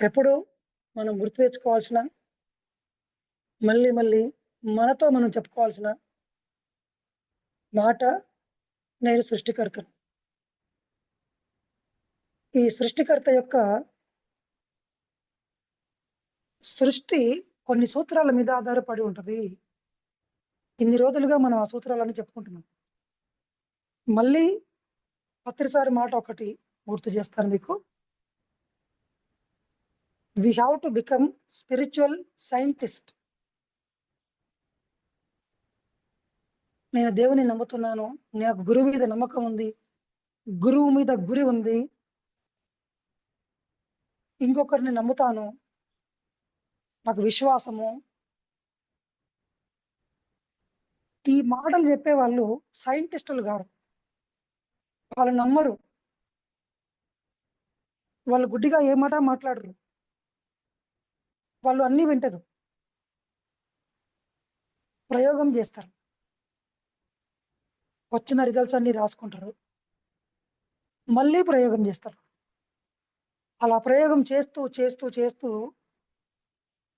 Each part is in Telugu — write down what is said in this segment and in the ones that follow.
ఎప్పుడు మనం గుర్తు తెచ్చుకోవాల్సిన మళ్ళీ మళ్ళీ మనతో మనం చెప్పుకోవాల్సిన మాట నేను సృష్టికర్తను. ఈ సృష్టికర్త యొక్క సృష్టి కొన్ని సూత్రాల మీద ఆధారపడి ఉంటుంది. ఇన్ని రోజులుగా మనం ఆ సూత్రాలని చెప్పుకుంటున్నాం. మళ్ళీ పత్రిసారి మాట ఒకటి గుర్తు చేస్తాను మీకు. We have to become spiritual scientist నేను దేవుని నమ్ముతున్నాను. నాకు గురువు మీద నమ్మకం ఉంది. గురువు మీద గురి ఉంది. ఇంకొకరిని నమ్ముతాను. నాకు విశ్వాసము. ఈ మాటలు చెప్పే వాళ్ళు సైంటిస్టులు గారు. వాళ్ళు నమ్మరు. వాళ్ళు గుడ్డిగా ఏ మాట మాట్లాడరు. వాళ్ళు అన్నీ వింటారు. ప్రయోగం చేస్తారు. వచ్చిన రిజల్ట్స్ అన్నీ రాసుకుంటారు. మళ్ళీ ప్రయోగం చేస్తారు. అలా ప్రయోగం చేస్తూ చేస్తూ చేస్తూ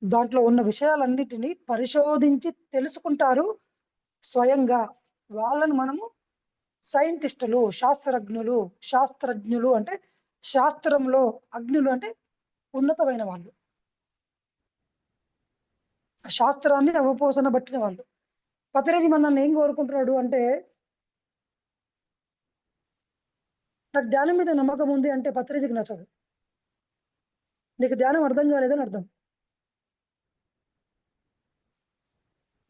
దాంట్లో ఉన్న విషయాలన్నిటినీ పరిశోధించి తెలుసుకుంటారు. స్వయంగా వాళ్ళని మనము సైంటిస్టులు శాస్త్రజ్ఞులు శాస్త్రజ్ఞులు అంటే శాస్త్రంలో అగ్నులు అంటే ఉన్నతమైన వాళ్ళు. శాస్త్రాన్ని అవపోసన బట్టిన వాళ్ళు. పతిరేజి మనల్ని ఏం కోరుకుంటున్నాడు అంటే నాకు ధ్యానం మీద నమ్మకం ఉంది అంటే పత్రిజకి నచ్చదు. నీకు ధ్యానం అర్థం కాలేదని అర్థం.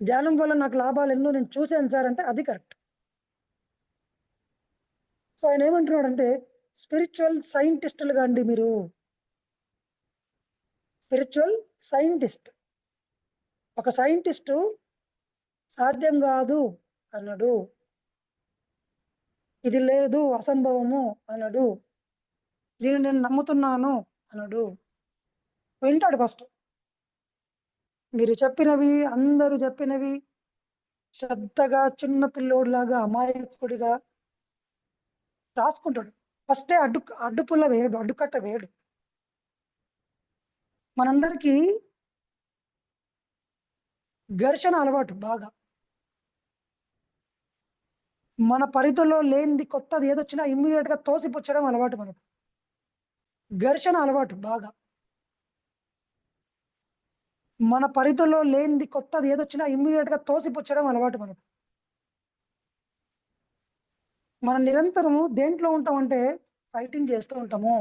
ధ్యానం వల్ల నాకు లాభాలు ఎన్నో నేను చూశాను సార్ అంటే అది కరెక్ట్. సో ఆయన ఏమంటున్నాడు అంటే స్పిరిచువల్ సైంటిస్టులుగా అండి మీరు. Spiritual scientist. ఒక సైంటిస్టు సాధ్యం కాదు అన్నాడు. ఇది లేదు అసంభవము అన్నాడు. దీన్ని నేను నమ్ముతున్నాను అన్నాడు. వింటాడు ఫస్ట్. మీరు చెప్పినవి అందరూ చెప్పినవి శ్రద్ధగా చిన్న పిల్లోడిలాగా అమాయకుడిగా రాసుకుంటాడు. ఫస్టే అడ్డు అడ్డుపుల్ల వేయడు అడ్డుకట్ట వేయడు. మనందరికీ ఘర్షణ అలవాటు బాగా. మన పరిధిలో లేనిది కొత్తది ఏదొచ్చినా ఇమ్మీడియట్గా తోసిపుచ్చడం అలవాటు మనకు. ఘర్షణ అలవాటు బాగా. మన పరిధిలో లేనిది కొత్తది ఏదొచ్చినా ఇమ్మీడియట్గా తోసిపుచ్చడం అలవాటు మనకు. మనం నిరంతరము దేంట్లో ఉంటామంటే ఫైటింగ్ చేస్తూ ఉంటాము.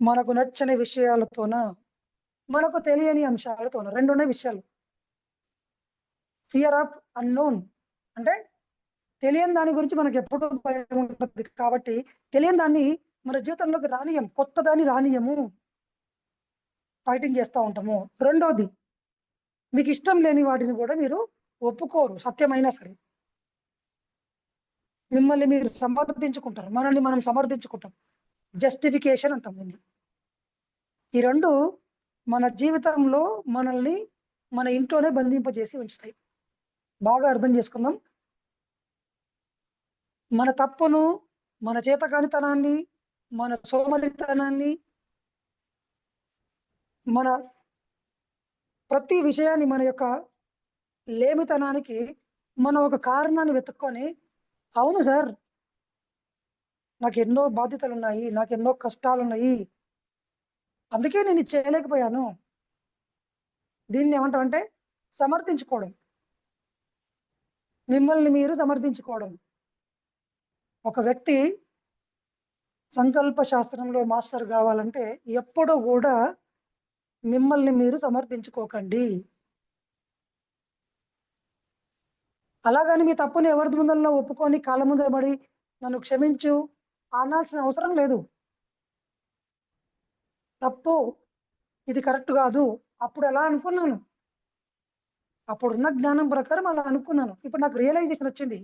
మనకు నచ్చని విషయాలతోన మనకు తెలియని అంశాలతోన రెండునే విషయాలు. Fear of unknown. అంటే తెలియని దాని గురించి మనకు ఎప్పుడూ భయం ఉంటుంది కాబట్టి తెలియని దాన్ని మన జీవితంలోకి రానియం కొత్త దాన్ని రానియము ఫైటింగ్ చేస్తూ ఉంటాము. రెండోది మీకు ఇష్టం లేని వాటిని కూడా మీరు ఒప్పుకోరు సత్యమైనా సరే. మిమ్మల్ని మీరు సమర్థించుకుంటారు. మనల్ని మనం సమర్థించుకుంటాం. జస్టిఫికేషన్ అంటాం దీన్ని. ఈ రెండు మన జీవితంలో మనల్ని మన ఇంట్లోనే బంధింపజేసి ఉంచుతాయి. బాగా అర్థం చేసుకుందాం. మన తప్పును మన చేతకానితనాన్ని మన సోమరితనాన్ని మన ప్రతి విషయాన్ని మన యొక్క లేమితనానికి మనం ఒక కారణాన్ని వెతుక్కొని అవును సార్ నాకు ఎన్నో బాధ్యతలు ఉన్నాయి నాకు ఎన్నో కష్టాలు ఉన్నాయి అందుకే నేను చేయలేకపోయాను. దీన్ని ఏమంటామంటే సమర్థించుకోవడం. మిమ్మల్ని మీరు సమర్థించుకోవడం. ఒక వ్యక్తి సంకల్ప శాస్త్రంలో మాస్టర్ కావాలంటే ఎప్పుడూ కూడా మిమ్మల్ని మీరు సమర్థించుకోకండి. అలాగని మీ తప్పుని ఎవరి ముందరలో ఒప్పుకొని కాళ్ళ ముందర పడి నన్ను క్షమించు అనాల్సిన అవసరం లేదు. తప్పు ఇది కరెక్ట్ కాదు. అప్పుడు ఎలా అనుకున్నాను? అప్పుడున్న జ్ఞానం ప్రకారం అలా అనుకున్నాను. ఇప్పుడు నాకు రియలైజేషన్ వచ్చింది.